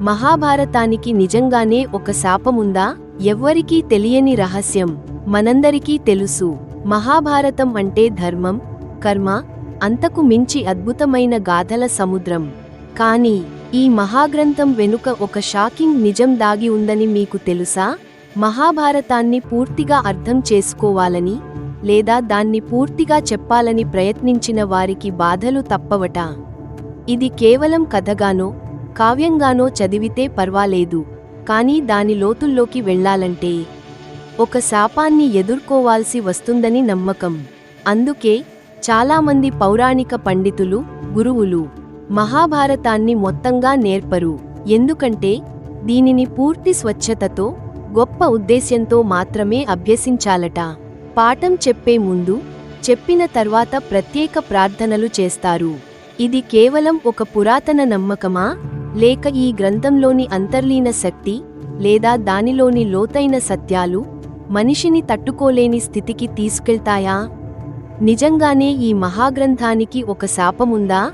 మహాభారతానికి నిజంగానే ఒక శాపముందా? ఎవ్వరికీ తెలియని రహస్యం. మనందరికీ తెలుసు. మహాభారతం అంటే ధర్మం కర్మ అంతకు మించి అద్భుతమైన గాథల సముద్రం. కాని ఈ మహాగ్రంథం వెనుక ఒక షాకింగ్ నిజం దాగి ఉందని మీకు తెలుసా? మహాభారతాన్ని పూర్తిగా అర్థం చేసుకోవాలని లేదా దాన్ని పూర్తిగా చెప్పాలని ప్రయత్నించిన వారికి బాధలు తప్పవట. ఇది కేవలం కథగానో కావ్యంగానో చదివితే పర్వాలేదు. కానీ దాని లోతుల్లోకి వెళ్ళాలంటే ఒక శాపాన్ని ఎదుర్కోవాల్సి వస్తుందని నమ్మకం. అందుకే చాలామంది పౌరాణిక పండితులు గురువులు మహాభారతాన్ని మొత్తంగా నేర్పరు. ఎందుకంటే దీనిని పూర్తి స్వచ్ఛతతో గొప్ప ఉద్దేశ్యంతో మాత్రమే అభ్యసించాలట. పాఠం చెప్పే ముందు చెప్పిన తర్వాత ప్రత్యేక ప్రార్థనలు చేస్తారు. ఇది కేవలం ఒక పురాతన నమ్మకమా? లేక ఈ గ్రంథంలోని అంతర్లీన శక్తి లేదా దానిలోని లోతైన సత్యాలు మనిషిని తట్టుకోలేని స్థితికి తీసుకెళ్తాయా? నిజంగానే ఈ మహాగ్రంథానికి ఒక శాపముందా?